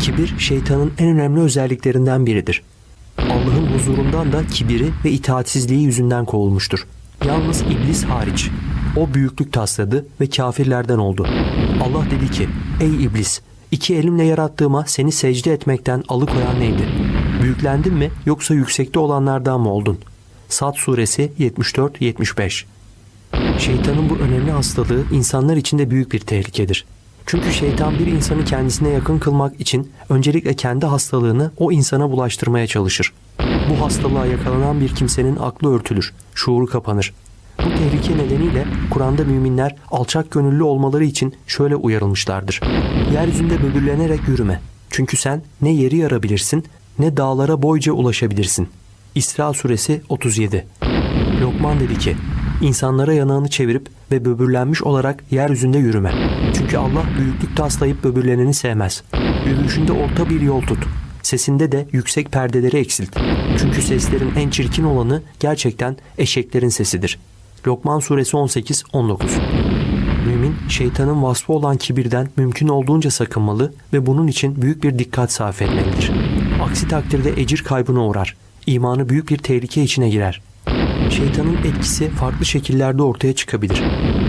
Kibir şeytanın en önemli özelliklerinden biridir. Allah'ın huzurundan da kibiri ve itaatsizliği yüzünden kovulmuştur. Yalnız iblis hariç. O büyüklük tasladı ve kafirlerden oldu. Allah dedi ki, ey iblis, iki elimle yarattığıma seni secde etmekten alıkoyan neydi? Büyüklendin mi yoksa yüksekte olanlardan mı oldun? Sad suresi 74-75 Şeytanın bu önemli hastalığı insanlar için de büyük bir tehlikedir. Çünkü şeytan bir insanı kendisine yakın kılmak için öncelikle kendi hastalığını o insana bulaştırmaya çalışır. Bu hastalığa yakalanan bir kimsenin aklı örtülür, şuuru kapanır. Bu tehlike nedeniyle Kur'an'da müminler alçak gönüllü olmaları için şöyle uyarılmışlardır. Yeryüzünde böbürlenerek yürüme. Çünkü sen ne yeri yarabilirsin ne dağlara boyca ulaşabilirsin. İsra suresi 37 Lokman dedi ki, insanlara yanağını çevirip ve böbürlenmiş olarak yeryüzünde yürüme. Çünkü Allah büyüklük taslayıp böbürleneni sevmez. Yürüyüşünde orta bir yol tut. Sesinde de yüksek perdeleri eksilt. Çünkü seslerin en çirkin olanı gerçekten eşeklerin sesidir. Lokman suresi 18-19 Mümin şeytanın vasfı olan kibirden mümkün olduğunca sakınmalı ve bunun için büyük bir dikkat sarf etmelidir. Aksi takdirde ecir kaybına uğrar. İmanı büyük bir tehlike içine girer. Şeytanın etkisi farklı şekillerde ortaya çıkabilir.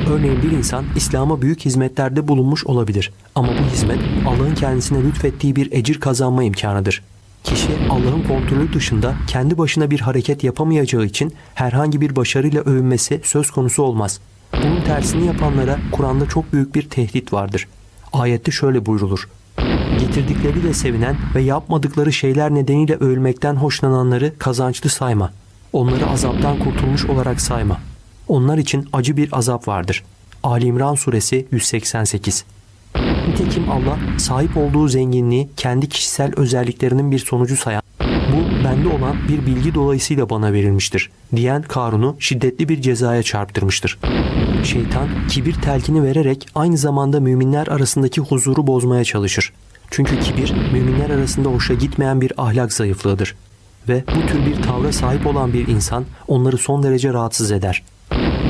Örneğin bir insan İslam'a büyük hizmetlerde bulunmuş olabilir. Ama bu hizmet Allah'ın kendisine lütfettiği bir ecir kazanma imkanıdır. Kişi Allah'ın kontrolü dışında kendi başına bir hareket yapamayacağı için herhangi bir başarıyla övünmesi söz konusu olmaz. Bunun tersini yapanlara Kur'an'da çok büyük bir tehdit vardır. Ayette şöyle buyrulur. Getirdikleriyle sevinen ve yapmadıkları şeyler nedeniyle övülmekten hoşlananları kazançlı sayma. Onları azaptan kurtulmuş olarak sayma. Onlar için acı bir azap vardır. Ali İmran suresi 188 Nitekim Allah sahip olduğu zenginliği kendi kişisel özelliklerinin bir sonucu sayan, bu bende olan bir bilgi dolayısıyla bana verilmiştir diyen Karun'u şiddetli bir cezaya çarptırmıştır. Şeytan kibir telkini vererek aynı zamanda müminler arasındaki huzuru bozmaya çalışır. Çünkü kibir müminler arasında hoşa gitmeyen bir ahlak zayıflığıdır. Ve bu tür bir tavra sahip olan bir insan onları son derece rahatsız eder.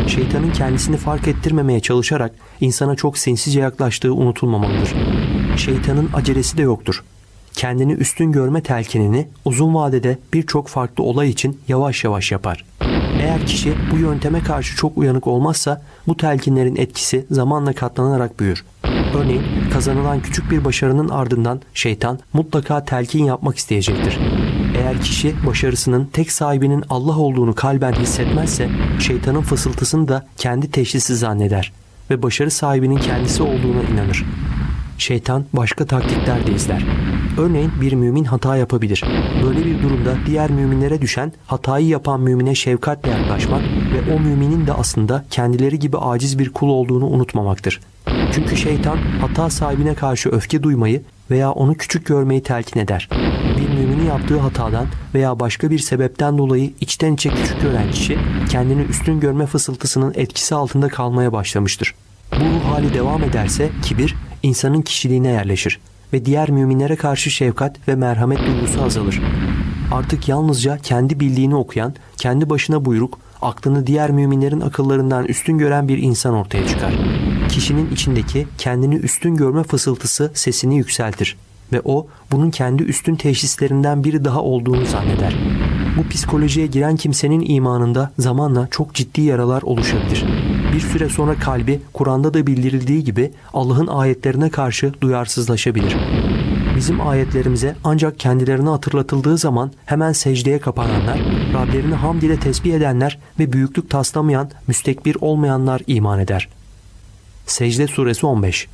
Şeytanın kendisini fark ettirmemeye çalışarak insana çok sinsizce yaklaştığı unutulmamalıdır. Şeytanın acelesi de yoktur. Kendini üstün görme telkinini uzun vadede birçok farklı olay için yavaş yavaş yapar. Eğer kişi bu yönteme karşı çok uyanık olmazsa bu telkinlerin etkisi zamanla katlanarak büyür. Örneğin kazanılan küçük bir başarının ardından şeytan mutlaka telkin yapmak isteyecektir. Eğer kişi başarısının tek sahibinin Allah olduğunu kalben hissetmezse şeytanın fısıltısını da kendi teşhisi zanneder ve başarı sahibinin kendisi olduğuna inanır. Şeytan başka taktikler de izler. Örneğin bir mümin hata yapabilir. Böyle bir durumda diğer müminlere düşen hatayı yapan mümine şefkatle yaklaşmak ve o müminin de aslında kendileri gibi aciz bir kul olduğunu unutmamaktır. Çünkü şeytan hata sahibine karşı öfke duymayı veya onu küçük görmeyi telkin eder. Yaptığı hatadan veya başka bir sebepten dolayı içten içe küçük gören kişi kendini üstün görme fısıltısının etkisi altında kalmaya başlamıştır. Bu ruh hali devam ederse kibir insanın kişiliğine yerleşir ve diğer müminlere karşı şefkat ve merhamet duygusu azalır. Artık yalnızca kendi bildiğini okuyan, kendi başına buyruk, aklını diğer müminlerin akıllarından üstün gören bir insan ortaya çıkar. Kişinin içindeki kendini üstün görme fısıltısı sesini yükseltir ve o bunun kendi üstün teşhislerinden biri daha olduğunu zanneder. Bu psikolojiye giren kimsenin imanında zamanla çok ciddi yaralar oluşabilir. Bir süre sonra kalbi Kur'an'da da bildirildiği gibi Allah'ın ayetlerine karşı duyarsızlaşabilir. Bizim ayetlerimize ancak kendilerine hatırlatıldığı zaman hemen secdeye kapananlar, Rablerini hamd ile tesbih edenler ve büyüklük taslamayan, müstekbir olmayanlar iman eder. Secde suresi 15